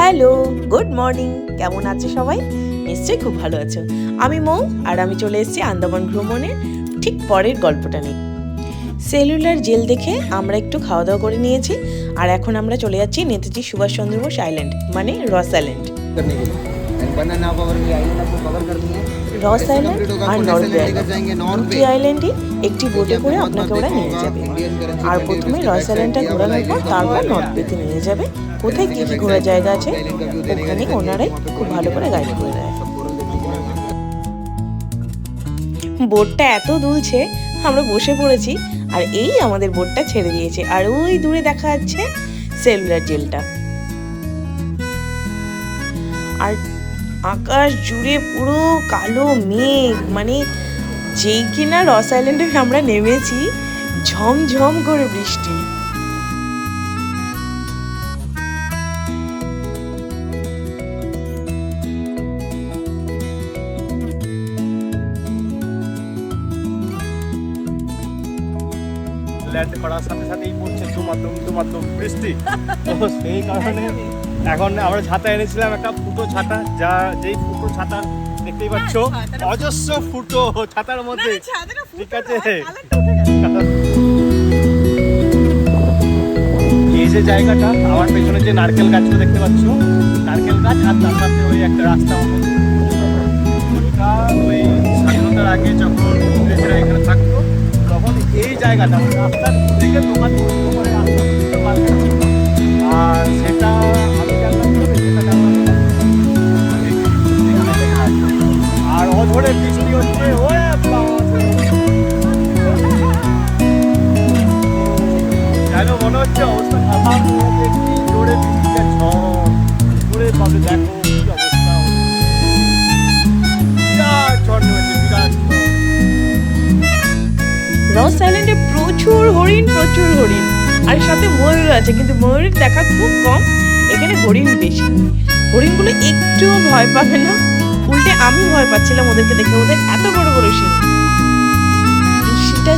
Hello, good morning. কেমন আছে সবাই? নিশ্চয়ই খুব ভালো আছো। আমি মৌ, আর আমি চলে এসেছি আন্দামান ভ্রমণের ঠিক পরের গল্পটা নিয়ে। সেলুলার জেল দেখে আমরা একটু খাওয়া দাওয়া করে নিয়েছি, আর এখন আমরা চলে যাচ্ছি নেতাজি সুভাষচন্দ্র বোস আইল্যান্ড মানে রস আইল্যান্ড। রস আইল্যান্ড আর নর্থ দুটি একটি বোটে করে আপনাকে ওরা নিয়ে যাবে আর প্রথমে রস আইল্যান্ডটা ঘোরানোর পর তারপর নর্থ বেতে নিয়ে যাবে কোথায় কী কী ঘোরার জায়গা আছে ওখানে ওনারাই খুব ভালো করে গাইড করে দেয় বোটটা এত দুলছে আমরা বসে পড়েছি আর এই আমাদের বোটটা ছেড়ে দিয়েছে আর ওই দূরে দেখা যাচ্ছে সেলুলার জেলটা। আর আকাশ জুড়ে পুরো কালো মেঘ মানে যেই কিনা রস আইল্যান্ডে আমরা নেমেছি ঝমঝম করে বৃষ্টি। ল্যান্ড করার সাথে সাথেই পড়ছে দুমাত্রম দুমাত্রম বৃষ্টি। তো সেই কারণে এখন আমরা ছাতা এনেছিলাম একটা ফুটো ছাতা যা যেই ফুটো ছাতা দেখতেই পাচ্ছ অজস্র ফুটো ছাতার মধ্যে। ঠিক আছে? এই যে জায়গাটা আমার পেছনে যে নারকেল গাছগুলো দেখতে পাচ্ছ নারকেল গাছ আর তার সাথে ওই একটা রাস্তা ওই স্বাধীনতার আগে যখন ইংরেজরা এখানে থাকতো তখন এই জায়গাটা রাস্তার থেকে দোকান করে রাস্তা মার্কেট যেন মনে হচ্ছে অবস্থা খারাপ। জোরে বৃষ্টিটা ঝড় পাবে দেখো রস আইল্যান্ডে প্রচুর হরিণ প্রচুর হরিণ। আর সাথে ময়ূর আছে, কিন্তু ময়ূরের দেখা খুব কম। এখানে হরিণ বেশি। হরিণগুলো একটুও ভয় পাবে না। উল্টে আমি ভয় পাচ্ছিলাম ওদেরকে দেখে। ওদের এত বড় বড় বৃষ্টিটা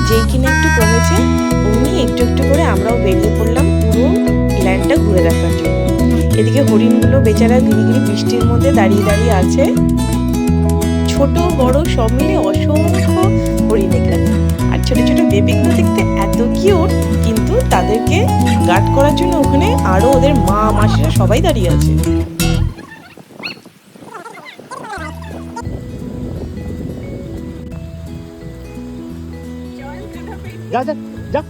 যেই কিনা একটু কমেছে অমনি একটু একটু করে আমরাও বেরিয়ে পড়লাম পুরো ল্যান্ডটা ঘুরে দেখার জন্য। এদিকে হরিণগুলো বেচারা গিরি বৃষ্টির মধ্যে দাঁড়িয়ে দাঁড়িয়ে আছে। ছোট, বড়, সব মিলে অসংখ্য হরিণ এখানে। আর ছোট ছোট বেবিগুলো দেখতে এত কিউট কিন্তু তাদেরকে গার্ড করার জন্য ওখানে আরও ওদের মা, মাসিরা সবাই দাঁড়িয়ে আছে। যা যা যা।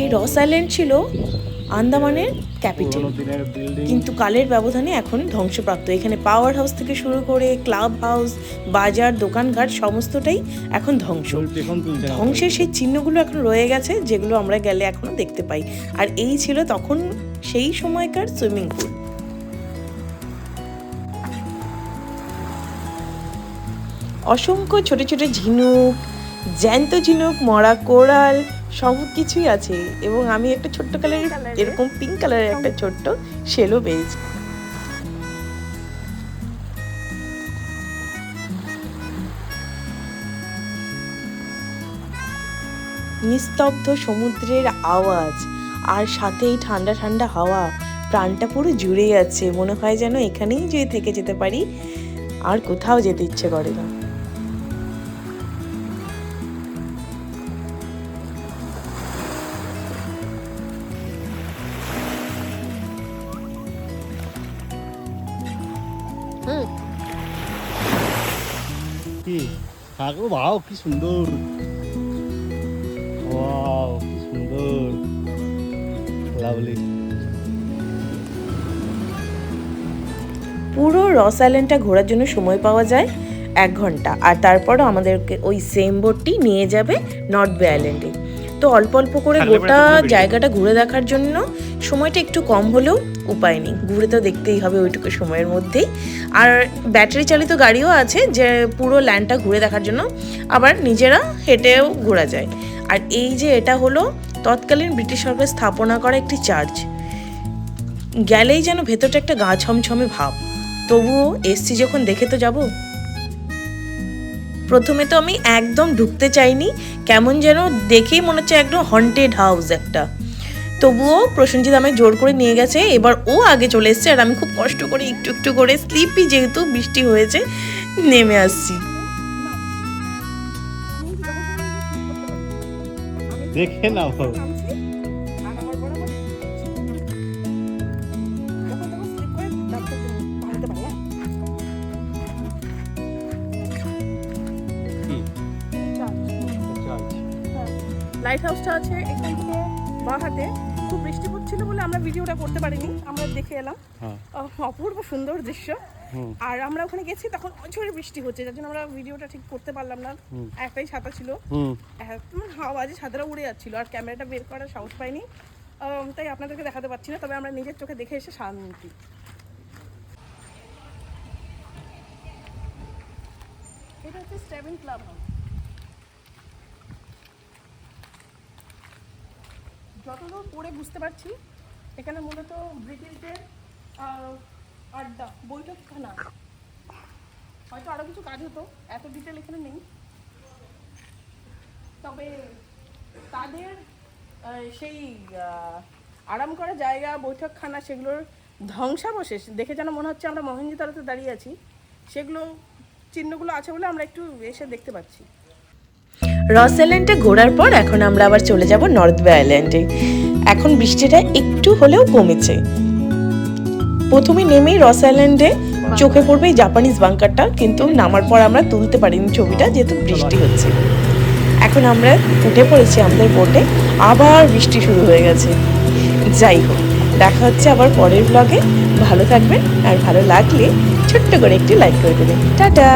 এই রস আইল্যান্ড ছিল আন্দামানের ক্যাপিটাল। কিন্তু কালের ব্যবধানে এখন ধ্বংসপ্রাপ্ত। এখানে পাওয়ার হাউস থেকে শুরু করে ক্লাব হাউস বাজার দোকানঘাট সমস্তটাই এখন ধ্বংস। ধ্বংসের সেই চিহ্নগুলো এখন রয়ে গেছে যেগুলো আমরা গেলে এখনও দেখতে পাই। আর এই ছিল তখন সেই সময়কার সুইমিং পুল অসংখ্য ছোট ছোট ঝিনুক জ্যান্ত ঝিনুক মরা কোরাল সব কিছুই আছে। এবং আমি একটা ছোট্ট কালারের এরকম পিঙ্ক কালারের একটা ছোট্ট শেলও পেয়েছি। নিস্তব্ধ সমুদ্রের আওয়াজ আর সাথে এই ঠান্ডা ঠান্ডা হাওয়া প্রাণটা পুরো জুড়ে যাচ্ছে মনে হয় যেন এখানেই যদি থেকে যেতে পারি। আর কোথাও যেতে ইচ্ছে করে না। কি? থাকো বাও কি সুন্দর। ওয়াও কি সুন্দর। লাভলি পুরো রস আইল্যান্ডটা ঘোরার জন্য সময় পাওয়া যায় এক ঘণ্টা। আর তারপরও আমাদেরকে ওই সেম বোটটি নিয়ে যাবে নর্থ বে আইল্যান্ডে। তো অল্প অল্প করে গোটা জায়গাটা ঘুরে দেখার জন্য সময়টা একটু কম হলেও উপায় নেই। ঘুরে তো দেখতেই হবে ওইটুকু সময়ের মধ্যেই। আর ব্যাটারি চালিত গাড়িও আছে যে পুরো ল্যান্ডটা ঘুরে দেখার জন্য আবার নিজেরা হেঁটেও ঘোরা যায়। আর এই যে এটা হলো তৎকালীন ব্রিটিশ সরকার স্থাপনা করা একটি চার্চ গেলেই যেন ভেতরটা একটা গা ছমছমে ভাব। তবুও এসছি যখন দেখে তো যাব প্রথমে তো আমি একদম ঢুকতে চাইনি, কেমন যেন দেখেই মনে হচ্ছে একদম হন্টেড হাউস একটা। তবুও প্রসেনজিৎ আমায় জোর করে নিয়ে গেছে, এবার ও আগে চলে এসছে আর আমি খুব কষ্ট করে একটু একটু করে স্লিপি যেহেতু বৃষ্টি হয়েছে, নেমে আসছি। দেখে নাও। লাইট হাউসটা আছে এখান থেকে বাঁ হাতে। খুব বৃষ্টি পড়ছিল বলে আমরা ভিডিওটা করতে পারিনি আমরা দেখে এলাম। হ্যাঁ। অপূর্ব সুন্দর দৃশ্য। আর আমরা ওখানে গেছি তখন অঝরে বৃষ্টি হচ্ছে যার জন্য আমরা ভিডিওটা ঠিক করতে পারলাম না। একটাই ছাতা ছিল। হাওয়া একদম আওয়াজে ছাতাটা উড়ে যাচ্ছিল আর ক্যামেরাটা বের করার সাহস পাইনি। তাই আপনাদেরকে দেখাতে পারছি না তবে আমরা নিজের চোখে দেখে এসে শান্তি। এটা হচ্ছে স্টেভেন ক্লাব হাউস যতদূর পড়ে বুঝতে পারছি, এখানে মূলত ব্রিটিশদের আড্ডা, বৈঠকখানা। হয়তো আরও কিছু কাজ হতো, এত ডিটেল এখানে নেই। তবে তাদের সেই আরাম করা জায়গা, বৈঠকখানা, সেগুলোর ধ্বংসাবশেষ, দেখে যেন মনে হচ্ছে আমরা মহেঞ্জিতারাতে দাঁড়িয়ে আছি, সেগুলো চিহ্নগুলো আছে বলে আমরা একটু এসে দেখতে পাচ্ছি। রস আইল্যান্ডে ঘোরার পর এখন আমরা আবার চলে যাব নর্থ বে আইল্যান্ডে। এখন বৃষ্টিটা একটু হলেও কমেছে। প্রথমে নেমেই রস আইল্যান্ডে চোখে পড়বে জাপানিজ বাংকারটা, কিন্তু নামার পর আমরা তুলতে পারিনি ছবিটা, যেহেতু বৃষ্টি হচ্ছে। এখন আমরা উঠে পড়েছি আমাদের বোটে আবার বৃষ্টি শুরু হয়ে গেছে। যাই হোক, দেখা হচ্ছে আবার পরের ব্লগে ভালো থাকবেন আর ভালো লাগলে ছোট্ট করে একটি লাইক করে দেবেন। টাটা!